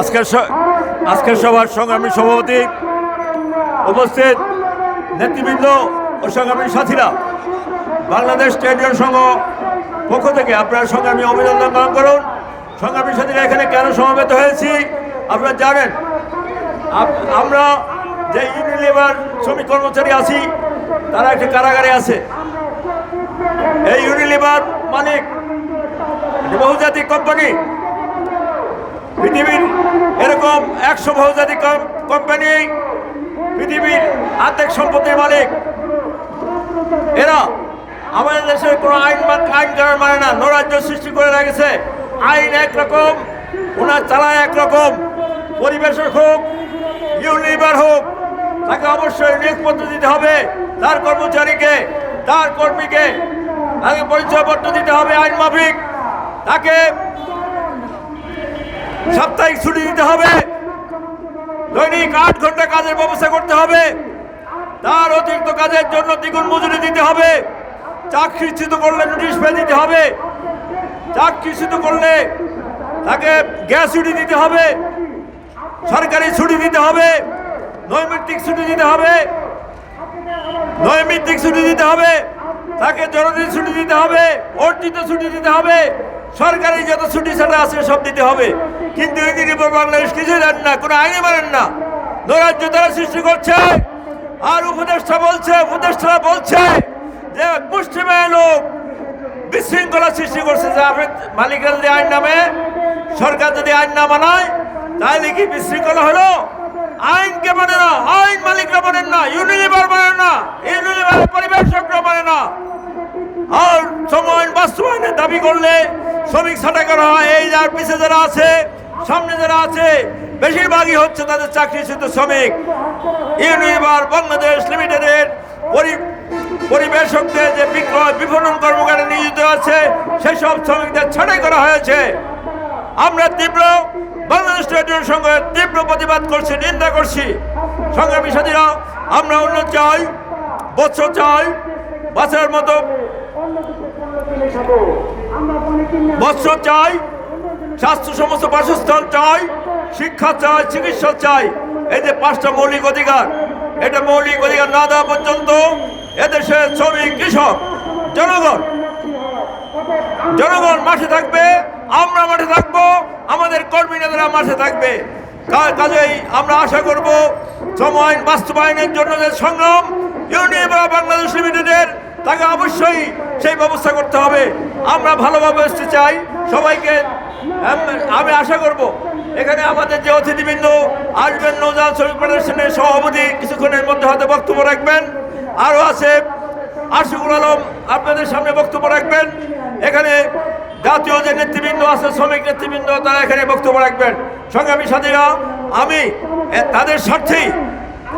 আজকের আজকের সভার সংগ্রামী সভাপতি উপস্থিত নেতৃবৃন্দ ও সংগ্রামী সাথীরা, বাংলাদেশ স্টেডিয়াম সংঘ পক্ষ থেকে আপনার সংগ্রামী অভিনন্দন গ্রহণ করুন। সংগ্রামী সাথীরা, এখানে কেন সমবেত হয়েছি? আপনারা জানেন আমরা যে ইউনিলিভার শ্রমিক কর্মচারী আছি, তারা একটি কারাগারে আছে। এই ইউনিলিভার মালিক বহুজাতিক কোম্পানি পৃথিবীর এরকম একশো বহুজাতিক কম- কোম্পানি পৃথিবীর আর্থিক সম্পত্তির মালিক। এরা আমাদের দেশের কোনো আইন আইন কারণ মানে না নৈরাজ্য সৃষ্টি করে রেখেছে। আইন একরকম ওনার চালায় একরকম। পরিবেশের হোক, ইউনিভার হোক, তাকে অবশ্যই নিয়োগপত্র দিতে হবে তার কর্মচারীকে, তার কর্মীকে। তাকে পরিচয়পত্র দিতে হবে আইন মাফিক। তাকে সাপ্তাহিক ছুটি দিতে হবে দৈনিক আট ঘণ্টা কাজের ব্যবস্থা করতে হবে তার অতিরিক্ত কাজের জন্য দ্বিগুণ মজুরি দিতে হবে চাকরিচ্যুত করলে নোটিশ পেয়ে দিতে হবে চাকরিচ্যুত করলে তাকে গ্যাস ছুটি দিতে হবে সরকারি ছুটি দিতে হবে নৈমিত্তিক ছুটি দিতে হবে নৈমিত্তিক ছুটি দিতে হবে তাকে জরুরি ছুটি দিতে হবে অর্জিত ছুটি দিতে হবে সরকারি যত ছুটি সেটা আছে সব দিতে হবে কিন্তু উপর বাংলাদেশ কিছুই জানেন না, কোনো আইনে মানেন না। নৈরাজ্য তারা সৃষ্টি করছে। আর উপদেষ্টা বলছে উপদেষ্টা বলছে যে মুসলিমের লোক বিশৃঙ্খলা সৃষ্টি করছে। যে আপনি মালিকরা যদি আইন নামে, সরকার যদি আইন না মানায়, তাহলে কি বিশৃঙ্খলা হলো? আইনকে মানে না, আইন মালিকরা মানেন না, ইউনিলিভার মানেন না, ইউনিলিভারের পরিবেশকরা মানে না। আর সময় বাস্তবায়নের দাবি করলে শ্রমিক ছাঁটাই করা হয়। এই যার পিছিয়ে যারা আছে সামনে যারা আছে বেশিরভাগই হচ্ছে তাদের চাকরিচ্যুত শ্রমিক। ইউনিভার বাংলাদেশ লিমিটেডের পরি পরিবেশকদের যে বিক্রয় বিপণন কর্মকারে নিয়োজিত আছে সেসব শ্রমিকদের ছাঁটাই করা হয়েছে। আমরা তীব্র বাংলাদেশ ট্রেডের সঙ্গে তীব্র প্রতিবাদ করছি নিন্দা করছি। সংগ্রামী সাথীরা আমরা উন্নত চাই বৎসর চাই বাঁচার মতো বৎসর চাই স্বাস্থ্য সমস্ত বাসস্থান চাই, শিক্ষা চাই, চিকিৎসা চাই। যে পাঁচটা মৌলিক অধিকার, এটা মৌলিক অধিকার না দেওয়া পর্যন্ত এদেশের শ্রমিক, কৃষক, জনগণ জনগণ মাঠে থাকবে, আমরা মাঠে থাকব, আমাদের কর্মী নেতারা মাঠে থাকবে। কাজেই আমরা আশা করব সময় বাস্তবায়নের জন্য যে সংগ্রাম ইউনিভার বাংলাদেশ লিমিটেডের, তাকে অবশ্যই সেই ব্যবস্থা করতে হবে। আমরা ভালোভাবে আসতে চাই, সবাইকে আম- আমি আশা করব এখানে আমাদের যে অতিথিবৃন্দ আসবেন নৌজান শ্রমিক ফেডারেশনের সভাপতি কিছুক্ষণের মধ্যে হয়তো বক্তব্য রাখবেন। আরও আছে আশিকুল আলম, আপনাদের সামনে বক্তব্য রাখবেন। এখানে জাতীয় যে নেতৃবৃন্দ আছে, শ্রমিক নেতৃবৃন্দ, তারা এখানে বক্তব্য রাখবেন। সংগ্রামী সাথীরা, আমি তাদের স্বার্থেই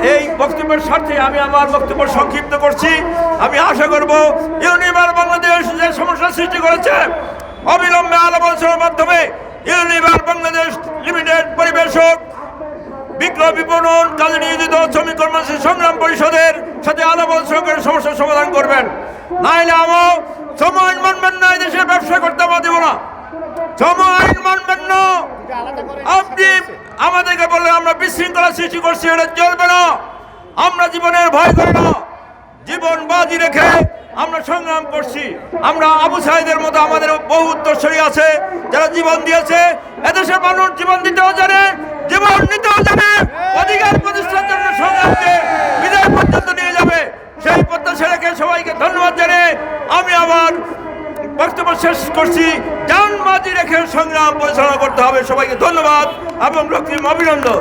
এই বক্তব্যের স্বার্থে আমি আমার বক্তব্য সংক্ষিপ্ত করছি। আমি আশা করব ইউনিভার বাংলাদেশ যে সমস্যা সৃষ্টি করেছে অবিলম্বে আলোচনার মাধ্যমে ইউনিভার বাংলাদেশ লিমিটেড পরিবেশক বিক্রয় বিপণন কাজে নিয়োজিত শ্রমিক কর্মচারী সংগ্রাম পরিষদের সাথে আলোচনা করে সমস্যার সমাধান করবেন। নাইলে আমও শ্রম আইন মানবেন না দেশের ব্যবসা করতে আমরা দেবো না। শ্রম আইন মানবেন না। আপনি আমাদেরকে বললে আমরা বিশৃঙ্খলা সৃষ্টি করছি, এটা চলবে না। আমরা জীবনের ভয় করি না। জীবন বাজি রেখে আমরা সংগ্রাম করছি। আমরা আবু সাহেদের মতো আমাদের বহু উত্তরসূরি আছে, যারা জীবন দিয়েছে, এদেশের মানুষ জীবন দিতেও জানে, জীবন নিতেও জানে, অধিকার প্রতিষ্ঠার জন্য সংগ্রামকে বিদায় পর্যন্ত নিয়ে যাবে। সেই প্রত্যাশা রেখে সবাইকে ধন্যবাদ জানিয়ে আমি আমার বক্তব্য শেষ করছি। জান বাজি রেখে সংগ্রাম পরিচালনা করতে হবে। সবাইকে ধন্যবাদ এবং রক্তিম অভিনন্দন।